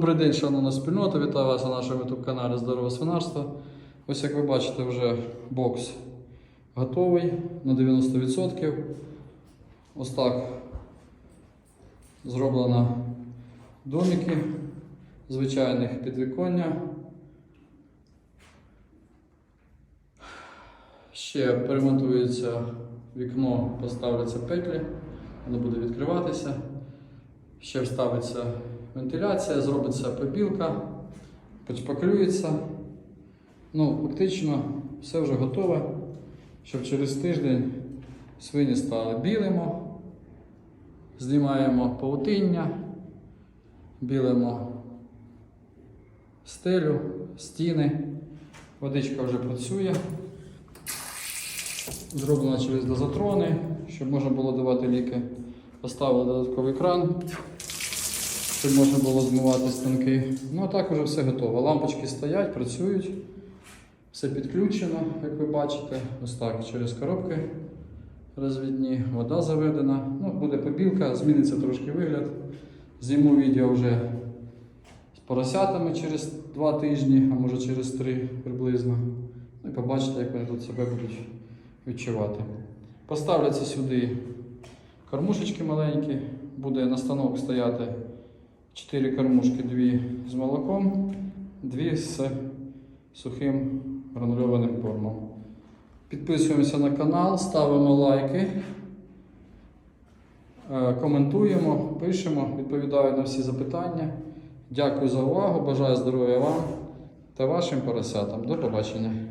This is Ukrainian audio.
Добрий день, шановна спільнота. Вітаю вас на нашому youtube каналі Здорове свинарство. Ось як ви бачите, вже бокс готовий на 90%. Ось так зроблено домики звичайних підвіконня. Ще перемонтується вікно, поставляться петлі, воно буде відкриватися. Ще вставиться вентиляція, зробиться побілка, почпаклюється. Ну, фактично, все вже готове, щоб через тиждень свині стали білимо, знімаємо павутиння, білимо стелю, стіни, водичка вже працює. Зроблено через дозатрони, щоб можна було давати ліки. Поставили додатковий кран, щоб можна було змивати станки. Ну а так вже все готово. Лампочки стоять, працюють, все підключено, як ви бачите. Ось так через коробки розвідні, вода заведена. Ну, буде побілка, зміниться трошки вигляд. Зніму відео вже з поросятами через два тижні, а може через три приблизно. Ну і побачите, як вони тут себе будуть відчувати. Поставляться сюди кормушечки маленькі, буде на станок стояти 4 кормушки, 2 з молоком, 2 з сухим гранульованим кормом. Підписуємося на канал, ставимо лайки, е, коментуємо, пишемо, відповідаю на всі запитання. Дякую за увагу, бажаю здоров'я вам та вашим поросятам. До побачення.